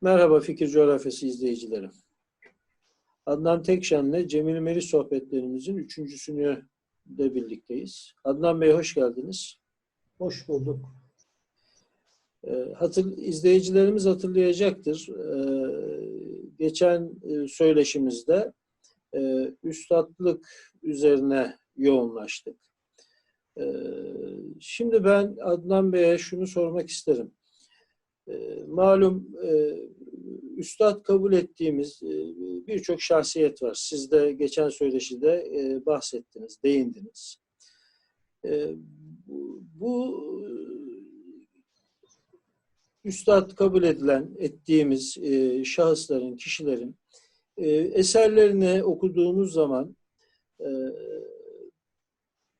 Merhaba Fikir Coğrafyası izleyicileri. Adnan Tekşen'le Cemil Meri sohbetlerimizin üçüncüsünü de birlikteyiz. Adnan Bey hoş geldiniz. Hoş bulduk. Ee, Hatır, izleyicilerimiz hatırlayacaktır. Ee, Geçen e, söyleşimizde e, üstadlık üzerine yoğunlaştık. Ee, Şimdi ben Adnan Bey'e şunu sormak isterim. Ee, Malum e, üstad kabul ettiğimiz e, birçok şahsiyet var. Siz de geçen söyleşide e, bahsettiniz, değindiniz. E, Bu, üstad kabul edilen, ettiğimiz şahısların, kişilerin eserlerini okuduğumuz zaman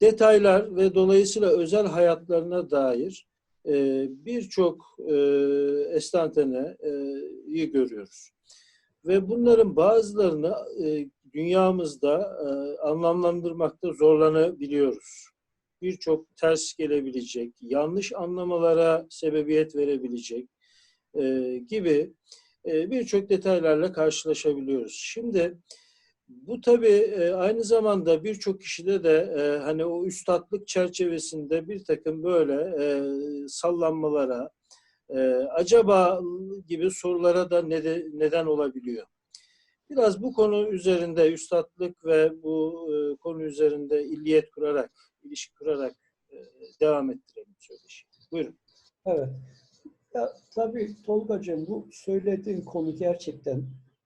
detaylar ve dolayısıyla özel hayatlarına dair e, birçok e, estanteneyi görüyoruz. Ve bunların bazılarını e, dünyamızda e, anlamlandırmakta zorlanabiliyoruz. Birçok ters gelebilecek, yanlış anlamalara sebebiyet verebilecek e, gibi e, birçok detaylarla karşılaşabiliyoruz. Şimdi bu tabii e, aynı zamanda birçok kişide de e, hani o üstatlık çerçevesinde bir takım böyle e, sallanmalara, acaba gibi sorulara da nede- neden olabiliyor. Biraz bu konu üzerinde üstatlık ve bu konu üzerinde illiyet kurarak, ilişki kurarak devam ettirelim söyleşi. Buyurun. Evet. Ya, tabii Tolga'cığım bu söylediğin konu gerçekten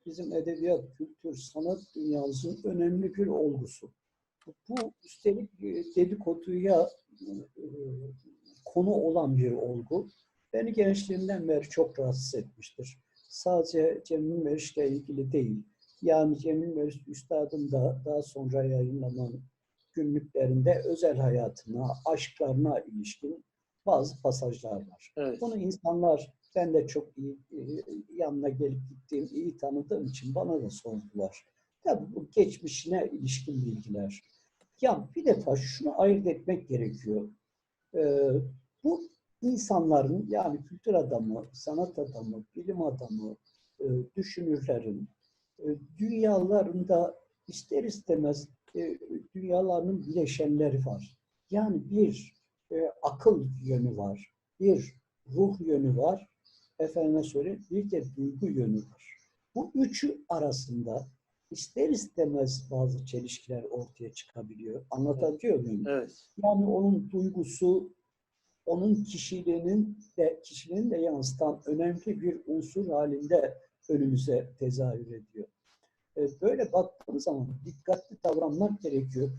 bizim edebiyat, kültür, sanat dünyamızın önemli bir olgusu. Bu üstelik e, dedikoduya e, konu olan bir olgu. Beni gençliğimden beri çok rahatsız etmiştir. Sadece Cemil Meriç'le ilgili değil. Yani Cemil Meriç Üstad'ın da daha sonra yayınlanan günlüklerinde özel hayatına, aşklarına ilişkin bazı pasajlar var. Evet. Bunu insanlar, ben de çok iyi e, yanına gelip gittiğim, iyi tanıdığım için bana da sordular. Tabii bu geçmişine ilişkin bilgiler. Ya bir defa şunu ayırt etmek gerekiyor. Ee, bu insanların yani kültür adamı, sanat adamı, bilim adamı, e, düşünürlerin e, dünyalarında ister istemez dünyalarının bileşenleri var. Yani bir akıl yönü var, bir ruh yönü var, efendime söyleyeyim bir de duygu yönü var. Bu üçü arasında ister istemez bazı çelişkiler ortaya çıkabiliyor. Anlatabiliyor muyum? Evet. Yani onun duygusu, onun kişiliğinin de kişiliğini de yansıtan önemli bir unsur halinde önümüze tezahür ediyor. E, Böyle baktığımız zaman dikkatli davranmak gerekiyor.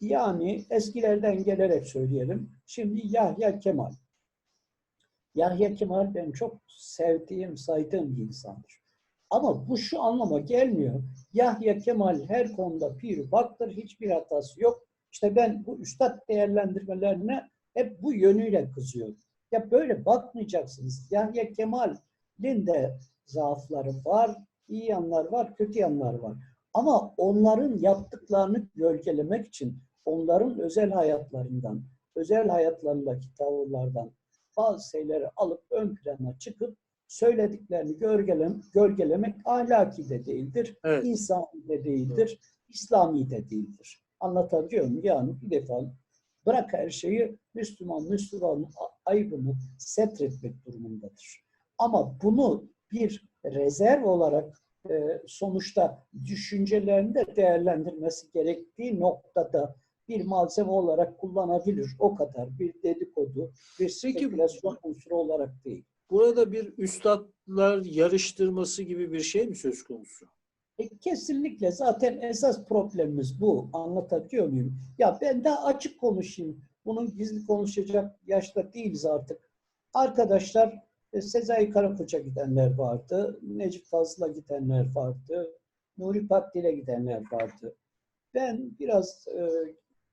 Yani eskilerden gelerek söyleyelim. Şimdi Yahya Kemal. Yahya Kemal benim çok sevdiğim, saydığım bir insandır. Ama bu şu anlama gelmiyor. Yahya Kemal her konuda pir baktır, hiçbir hatası yok. İşte ben bu üstad değerlendirmelerine hep bu yönüyle kızıyorum. Ya böyle bakmayacaksınız. Yahya Kemal'in de zaafları var, iyi yanlar var, kötü yanlar var. Ama onların yaptıklarını gölgelemek için onların özel hayatlarından, özel hayatlarındaki tavırlardan bazı şeyleri alıp ön plana çıkıp söylediklerini gölgelem, gölgelemek ahlaki de değildir, Evet. insani de değildir, İslami de değildir. Anlatabiliyor muyum? Yani bir defa bırak her şeyi Müslüman, Müslüman ayıbını setretmek durumundadır. Ama bunu bir rezerv olarak e, sonuçta düşüncelerinde değerlendirmesi gerektiği noktada bir malzeme olarak kullanabilir. O kadar bir dedikodu, bir spekülasyon unsuru olarak değil. Burada bir üstadlar yarıştırması gibi bir şey mi söz konusu? E, kesinlikle zaten esas problemimiz bu. Anlatabiliyor muyum? Ya ben daha açık konuşayım. Bunun gizli konuşacak yaşta değiliz artık. Arkadaşlar e, Sezai Karakoç'a gidenler vardı. Necip Fazıl'a gidenler vardı. Nuri Pakdil'e gidenler vardı. Ben biraz e,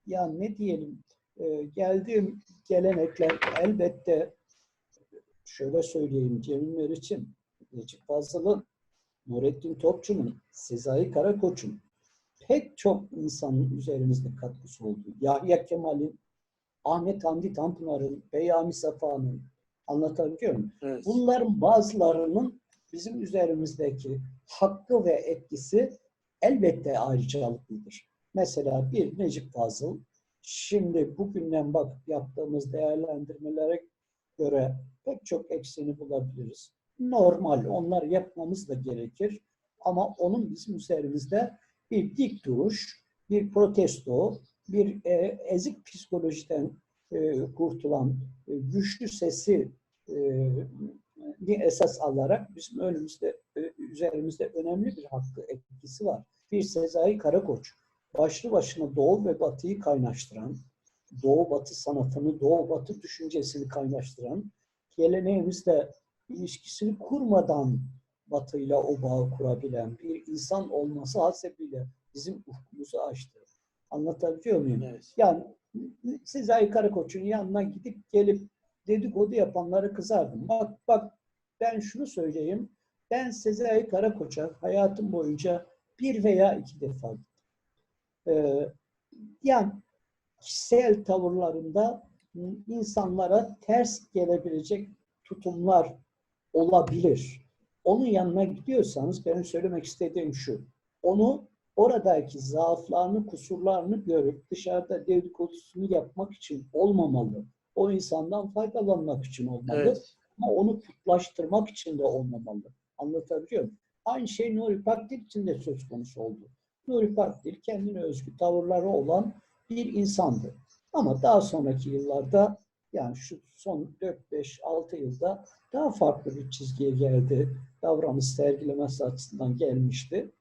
ya ne diyelim e, geldiğim gelenekler elbette şöyle söyleyeyim Cemil Meriç'in, Necip Fazıl'ın, Nurettin Topçu'nun, Sezai Karakoç'un pek çok insanın üzerimizde katkısı oldu. Yahya Kemal'in, Ahmet Hamdi Tanpınar'ın, Beyami Safa'nın anlatabiliyor muyum? Evet. Bunların bazılarının bizim üzerimizdeki hakkı ve etkisi elbette ayrıcalıklıdır. Mesela bir Necip Fazıl, şimdi bugünden bakıp yaptığımız değerlendirmelere göre pek çok ekseni bulabiliriz. Normal, onlar yapmamız da gerekir. Ama onun bizim üzerimizde bir dik duruş, bir protesto, bir e, ezik psikolojiden e, kurtulan e, güçlü sesi e, esas alarak bizim önümüzde, üzerimizde önemli bir hakkı etkisi var. Bir Sezai Karakoç, başlı başına Doğu ve Batı'yı kaynaştıran, Doğu Batı sanatını, Doğu Batı düşüncesini kaynaştıran, geleneğimizde ilişkisini kurmadan Batı'yla o bağı kurabilen bir insan olması hasebiyle bizim ufkumuzu açtı. Anlatabiliyor muyum? Evet. Yani Sezai Karakoç'un yanına gidip gelip dedikodu yapanları kızardım. Bak bak ben şunu söyleyeyim. Ben Sezai Karakoç'a hayatım boyunca bir veya iki defa gittim. Ee, yani kişisel tavırlarında insanlara ters gelebilecek tutumlar olabilir. Onun yanına gidiyorsanız benim söylemek istediğim şu. Onu oradaki zaaflarını, kusurlarını görüp dışarıda dedikodusunu yapmak için olmamalı. O insandan faydalanmak için olmalı. Evet. Ama onu putlaştırmak için de olmamalı. Anlatabiliyor muyum? Aynı şey Nuri Pakdil için de söz konusu oldu. Nuri Pakdil kendine özgü tavırları olan bir insandı. Ama daha sonraki yıllarda yani şu son 4-5-6 yılda daha farklı bir çizgiye geldi. Davranış sergilemesi açısından gelmişti.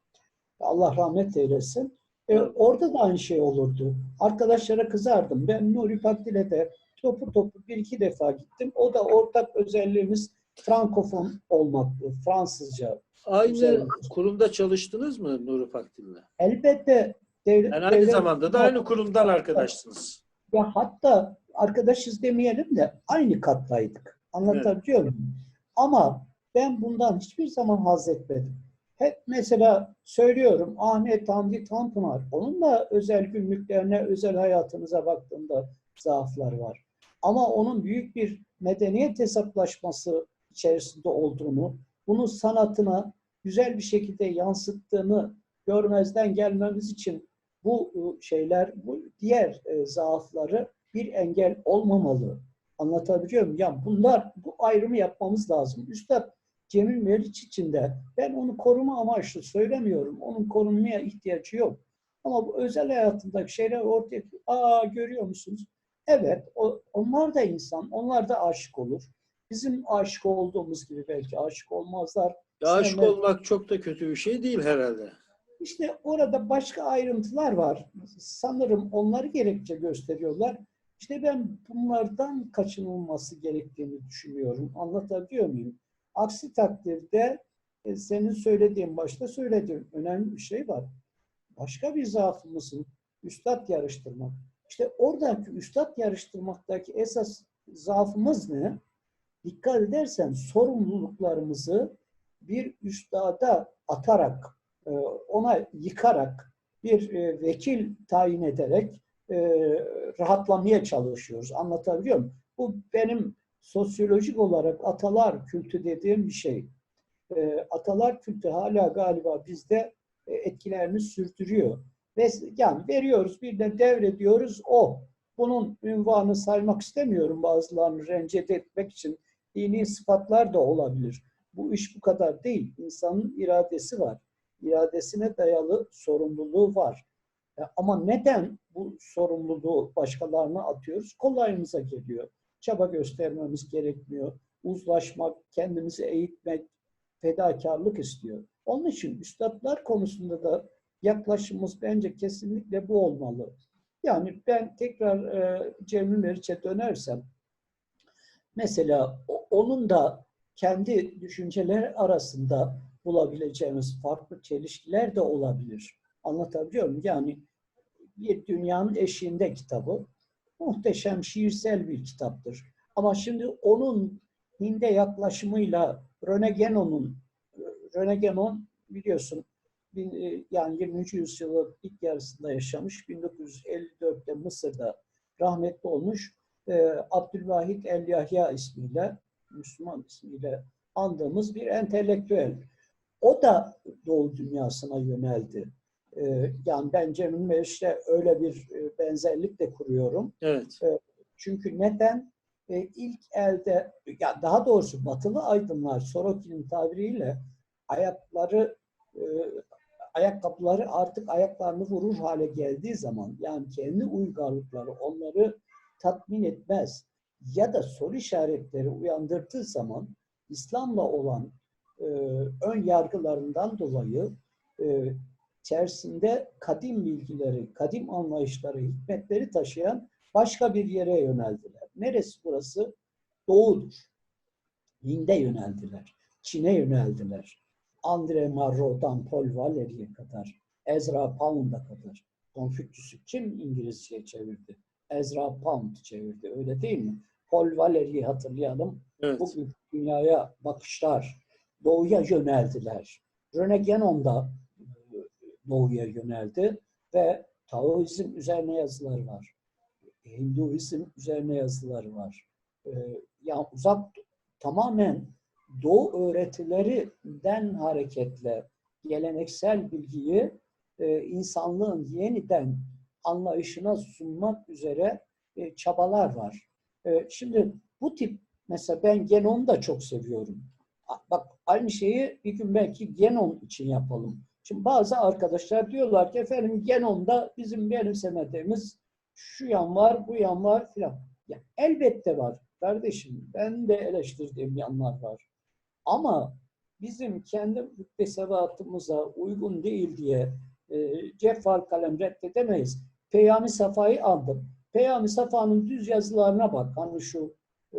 Allah rahmet eylesin. E, orada da aynı şey olurdu. Arkadaşlara kızardım. Ben Nuri Pakdil'e de topu topu bir iki defa gittim. O da ortak özelliğimiz Frankofon olmaktı. Fransızca. Aynı Güzel. kurumda çalıştınız mı Nuri Pakdil'le? Elbette devlet, Yani aynı devlet- zamanda da aynı kurumdan arkadaşsınız. Ya hatta arkadaşız demeyelim de aynı kattaydık. Anlatabiliyor muyum? Ama ben bundan hiçbir zaman haz etmedim. Hep mesela söylüyorum Ahmet Hamdi Tanpınar, onun da özel günlüklerine, özel hayatınıza baktığımda zaaflar var. Ama onun büyük bir medeniyet hesaplaşması içerisinde olduğunu, bunu sanatına güzel bir şekilde yansıttığını görmezden gelmemiz için bu e, şeyler, bu diğer e, zaafları bir engel olmamalı. Anlatabiliyor muyum? Yani bunlar, bu ayrımı yapmamız lazım. Üstad Cemil Meriç için de ben onu koruma amaçlı söylemiyorum. Onun korunmaya ihtiyacı yok. Ama bu özel hayatındaki şeyler ortaya aa görüyor musunuz? Evet, o, onlar da insan, onlar da aşık olur. Bizim aşık olduğumuz gibi belki aşık olmazlar. Ya aşık Sevmek- olmak çok da kötü bir şey değil herhalde. İşte orada başka ayrıntılar var. Sanırım onları gerekçe gösteriyorlar. İşte ben bunlardan kaçınılması gerektiğini düşünüyorum. Anlatabiliyor muyum? Aksi takdirde e, senin söylediğin, başta söylediğin önemli bir şey var. Başka bir zaafımızın üstad yarıştırmak. İşte oradaki üstad yarıştırmaktaki esas zaafımız ne? Dikkat edersen sorumluluklarımızı bir üstada atarak e, ona yıkarak bir e, vekil tayin ederek e, rahatlamaya çalışıyoruz. Anlatabiliyor muyum? Bu benim sosyolojik olarak atalar kültü dediğim bir şey. Atalar kültü hala galiba bizde etkilerini sürdürüyor. Ve yani veriyoruz bir de devrediyoruz o. Bunun ünvanı saymak istemiyorum bazılarını rencide etmek için. Dini sıfatlar da olabilir. Bu iş bu kadar değil. İnsanın iradesi var iradesine dayalı sorumluluğu var. E, Ama neden bu sorumluluğu başkalarına atıyoruz? Kolayımıza geliyor. Çaba göstermemiz gerekmiyor. Uzlaşmak, kendimizi eğitmek, fedakarlık istiyor. Onun için üstadlar konusunda da yaklaşımımız bence kesinlikle bu olmalı. Yani ben tekrar e, Cemil Meriç'e dönersem, mesela onun da kendi düşünceler arasında bulabileceğimiz farklı çelişkiler de olabilir. Anlatabiliyor muyum? Yani bir dünyanın eşiğinde kitabı muhteşem şiirsel bir kitaptır. Ama şimdi onun Hinde yaklaşımıyla Rene Genon'un Rene Genon biliyorsun e, yani 20. yüzyılın ilk yarısında yaşamış. 1954'te Mısır'da rahmetli olmuş. Ee, Abdülvahit El Yahya ismiyle Müslüman ismiyle andığımız bir entelektüel. O da Doğu dünyasına yöneldi. Ee, yani ben Cemil Meriç'te öyle bir e, benzerlik de kuruyorum. Evet. Çünkü neden? E, ilk elde, ya daha doğrusu batılı aydınlar Sorokin'in tabiriyle ayakları e, ayakkabıları artık ayaklarını vurur hale geldiği zaman yani kendi uygarlıkları onları tatmin etmez ya da soru işaretleri uyandırdığı zaman İslam'la olan e, ön yargılarından dolayı e, içerisinde kadim bilgileri, kadim anlayışları, hikmetleri taşıyan başka bir yere yöneldiler. Neresi burası? Doğudur. Hind'e yöneldiler. Çin'e yöneldiler. Andre Marrot'dan Paul Valéry'e kadar, Ezra Pound'a kadar. Konfüçyüs'ü kim İngilizceye çevirdi? Ezra Pound çevirdi. Öyle değil mi? Paul Valéry'i hatırlayalım. Evet. Bugün dünyaya bakışlar, doğuya yöneldiler. Rene Guénon da e, doğuya yöneldi ve Taoizm üzerine yazılar var. Hinduizm üzerine yazılar var. Ee, yani uzak tamamen Doğu öğretilerinden hareketle geleneksel bilgiyi e, insanlığın yeniden anlayışına sunmak üzere e, çabalar var. E, şimdi bu tip mesela ben Genon'u da çok seviyorum. Bak aynı şeyi bir gün belki Genon için yapalım. Şimdi bazı arkadaşlar diyorlar ki efendim Genon'da bizim benimsemediğimiz şu yan var, bu yan var filan. Ya elbette var kardeşim. Ben de eleştirdiğim yanlar var. Ama bizim kendi müktesebatımıza uygun değil diye e, ceffal kalem reddedemeyiz. Peyami Safa'yı aldım. Peyami Safa'nın düz yazılarına bak. Hani şu e,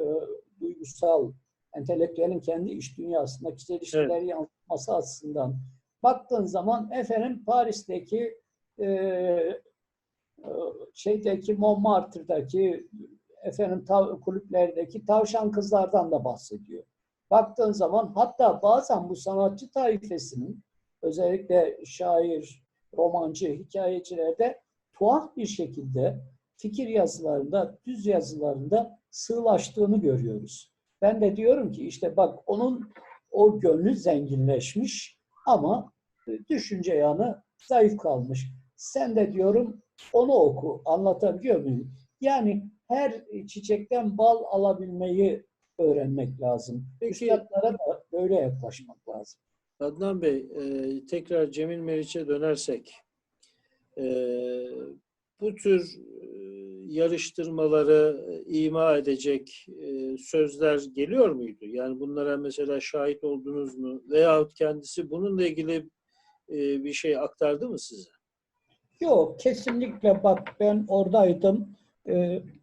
duygusal, entelektüelin kendi iş dünyasındaki çelişkileri yansıtması açısından baktığın zaman efendim Paris'teki e, e, şeydeki Montmartre'daki efendim tav- kulüplerdeki tavşan kızlardan da bahsediyor. Baktığın zaman hatta bazen bu sanatçı taifesinin özellikle şair, romancı, hikayecilerde tuhaf bir şekilde fikir yazılarında, düz yazılarında sığlaştığını görüyoruz. Ben de diyorum ki işte bak onun o gönlü zenginleşmiş ama düşünce yanı zayıf kalmış. Sen de diyorum onu oku. Anlatabiliyor muyum? Yani her çiçekten bal alabilmeyi öğrenmek lazım. Peki- Üstadlara da böyle yaklaşmak lazım. Adnan Bey, e, tekrar Cemil Meriç'e dönersek, e, bu tür e, yarıştırmaları e, ima edecek e, sözler geliyor muydu? Yani bunlara mesela şahit oldunuz mu? Veyahut kendisi bununla ilgili e, bir şey aktardı mı size? Yok kesinlikle bak ben oradaydım.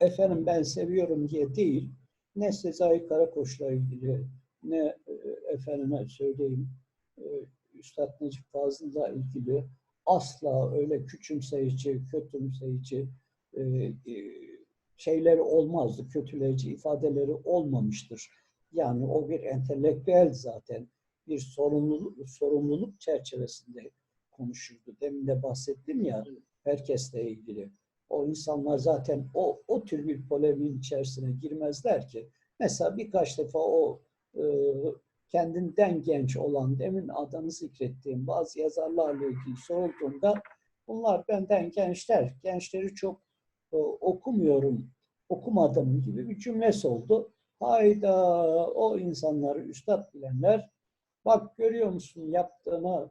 Efendim ben seviyorum diye değil. Ne Sezai Karakoç'la ilgili ne efendime söyleyeyim e, Üstad Necip Fazıl'la ilgili asla öyle küçümseyici, kötümseyici şeyleri olmazdı. Kötüleyici ifadeleri olmamıştır. Yani o bir entelektüel zaten bir sorumluluk, sorumluluk çerçevesinde konuşurdu. Demin de bahsettim ya herkesle ilgili. O insanlar zaten o, o tür bir polemiğin içerisine girmezler ki. Mesela birkaç defa o e, kendinden genç olan, demin adını zikrettiğim bazı yazarlarla ilgili sorulduğunda bunlar benden gençler, gençleri çok e, okumuyorum, okumadım gibi bir cümlesi oldu. Hayda o insanları üstad bilenler bak görüyor musun yaptığını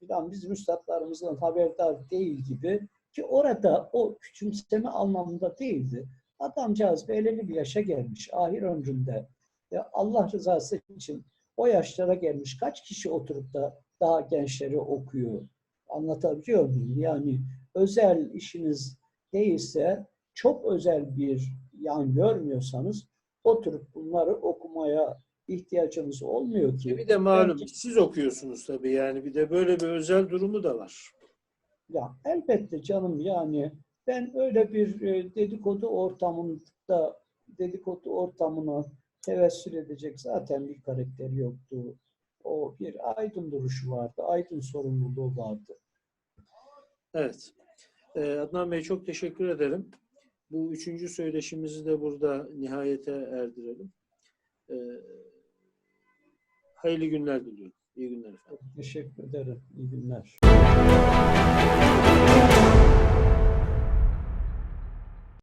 falan bizim üstadlarımızdan haberdar değil gibi ki orada o küçümseme anlamında değildi. Adamcağız belirli bir yaşa gelmiş ahir ömründe. E, Allah rızası için o yaşlara gelmiş kaç kişi oturup da daha gençleri okuyor? Anlatabiliyor muyum? Yani özel işiniz değilse çok özel bir yan görmüyorsanız oturup bunları okumaya ihtiyacınız olmuyor ki. Bir de malum Belki- siz okuyorsunuz tabii yani bir de böyle bir özel durumu da var. Ya elbette canım yani ben öyle bir e, dedikodu ortamında dedikodu ortamına tevessül edecek zaten bir karakteri yoktu. O bir aydın duruşu vardı, aydın sorumluluğu vardı. Evet. Ee, Adnan Bey çok teşekkür ederim. Bu üçüncü söyleşimizi de burada nihayete erdirelim. Ee, Hayırlı günler diliyorum. İyi günler efendim. Teşekkür ederim. İyi günler.